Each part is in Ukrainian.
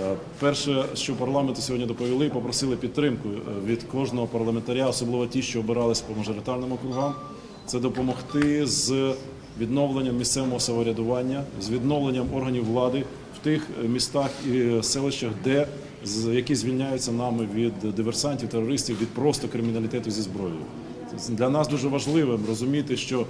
Е, Перше, що парламенту сьогодні доповіли, попросили підтримку е, від кожного парламентаря, особливо ті, що обирались по мажоритарним округам, це допомогти з відновленням місцевого самоврядування, з відновленням органів влади в тих містах і селищах, де які звільняються нами від диверсантів, терористів, від просто криміналітету зі зброєю. Для нас дуже важливим розуміти, що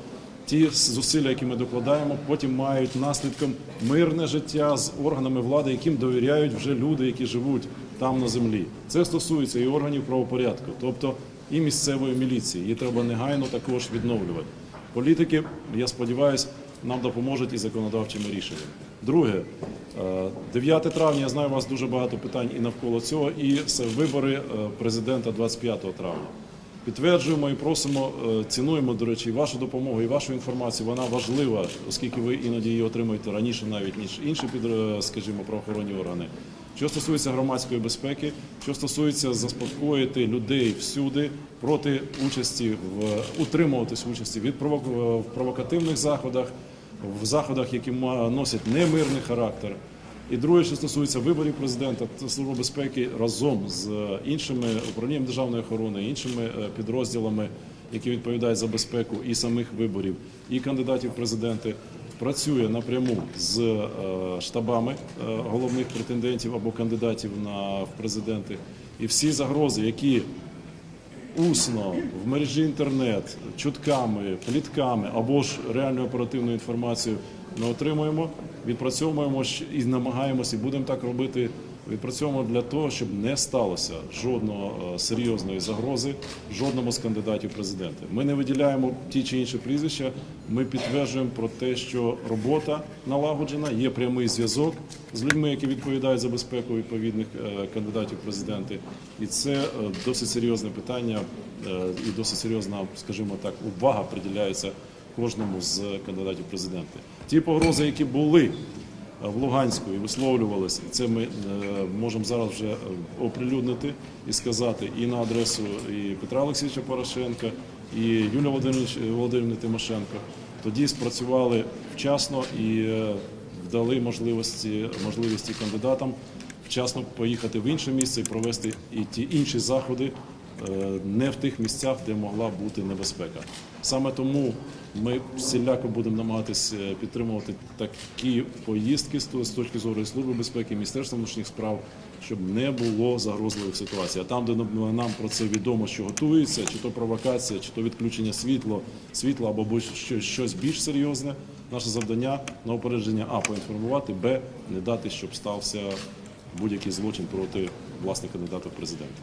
ті зусилля, які ми докладаємо, потім мають наслідком мирне життя з органами влади, яким довіряють вже люди, які живуть там на землі. Це стосується і органів правопорядку, тобто і місцевої міліції. Її треба негайно також відновлювати. Політики, я сподіваюся, нам допоможуть і законодавчими рішеннями. Друге, е, 9 травня, я знаю, у вас дуже багато питань і навколо цього, і це вибори е, президента 25 травня. Підтверджуємо і просимо, е, цінуємо, до речі, вашу допомогу і вашу інформацію. Вона важлива, оскільки ви іноді її отримуєте раніше, навіть ніж інші під, е, скажімо, правоохоронні органи. Що стосується громадської безпеки, що стосується заспокоїти людей всюди проти участі в утримуватись участі від провок- в провокативних заходах, в заходах, які носять немирний характер. І друге, що стосується виборів президента, служба безпеки разом з е, іншими управлінням державної охорони, іншими е, підрозділами, які відповідають за безпеку і самих виборів, і кандидатів в президенти, працює напряму з е, штабами головних претендентів або кандидатів на президенти. І всі загрози, які усно в мережі інтернет, чутками, плітками або ж реальною оперативною інформацією ми отримуємо, відпрацьовуємо і намагаємося, і будемо так робити. Відпрацьовуємо для того, щоб не сталося жодного е, серйозної загрози жодному з кандидатів в президенти. Ми не виділяємо ті чи інші прізвища. Ми підтверджуємо про те, що робота налагоджена, є прямий зв'язок з людьми, які відповідають за безпеку відповідних е, кандидатів президенти, і це е, досить серйозне питання і досить серйозна, скажімо так, увага приділяється кожному з кандидатів президенти. Ті погрози, які були е, в Луганську і висловлювалися, це ми е, можемо зараз вже е, оприлюднити і сказати і на адресу і Петра Олексійовича Порошенка, і Юлія Володимирівни Тимошенко. Тоді спрацювали вчасно і вдали можливості можливості кандидатам вчасно поїхати в інше місце і провести і ті інші заходи не в тих місцях, де могла бути небезпека. Саме тому ми всіляко будемо намагатися підтримувати такі поїздки з точки зору служби безпеки, Міністерства внутрішніх справ, щоб не було загрозливих ситуацій. А там, де нам про це відомо, що готується, чи то провокація, чи то відключення світло, світла або що- щось більш серйозне, наше завдання на опередження а поінформувати, б не дати, щоб стався будь-який злочин проти власних кандидатів в президенти.